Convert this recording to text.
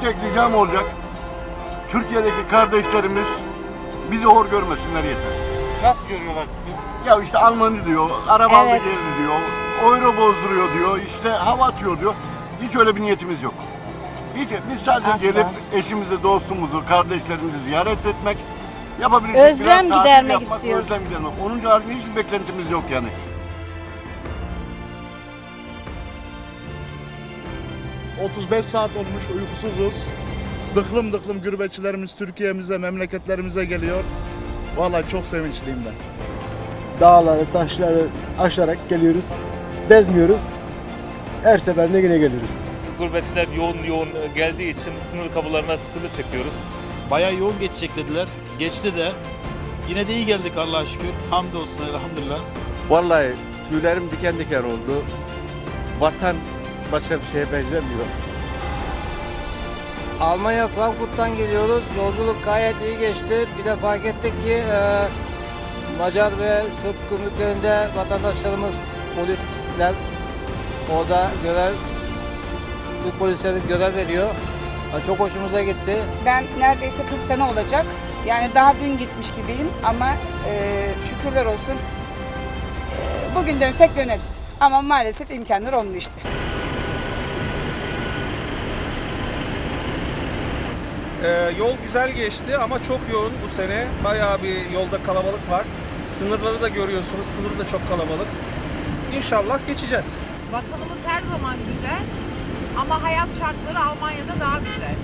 bir tek ricam olacak. Türkiye'deki kardeşlerimiz bizi hor görmesinler yeter. Nasıl görüyorlar sizi? Ya işte Almanı diyor, araba Evet. geldi diyor, euro bozduruyor diyor, işte hava atıyor diyor. Hiç öyle bir niyetimiz yok. Hiç, biz sadece Asla. gelip eşimizi, dostumuzu, kardeşlerimizi ziyaret etmek, yapabileceksek Özlem biraz gidermek yapmak, istiyoruz. Özlem gidermek. Onun haricinde hiçbir beklentimiz yok yani. 35 saat olmuş uykusuzuz. Dıklım dıklım gürbetçilerimiz Türkiye'mize, memleketlerimize geliyor. Vallahi çok sevinçliyim ben. dağları, taşları aşarak geliyoruz. Bezmiyoruz. Her seferinde yine geliyoruz. Gurbetçiler yoğun yoğun geldiği için sınır kapılarına sıkıntı çekiyoruz. Bayağı yoğun geçecek dediler. Geçti de. Yine de iyi geldik Allah'a şükür. Hamdolsun elhamdülillah. Vallahi tüylerim diken diken oldu. Vatan başka bir şeye benzemiyor. Almanya Frankfurt'tan geliyoruz. Yolculuk gayet iyi geçti. Bir de fark ettik ki e, Macar ve Sırp gümrüklerinde vatandaşlarımız polisler orada görev bu polislerin görev veriyor. Ha, Çok hoşumuza gitti. Ben neredeyse 40 sene olacak. Yani daha dün gitmiş gibiyim ama e, şükürler olsun. E, bugün dönsek döneriz. Ama maalesef imkanlar olmuyor işte. Ee, yol güzel geçti ama çok yoğun bu sene. Bayağı bir yolda kalabalık var. Sınırları da görüyorsunuz. Sınır da çok kalabalık. İnşallah geçeceğiz. Vatanımız her zaman güzel ama hayat şartları Almanya'da daha güzel.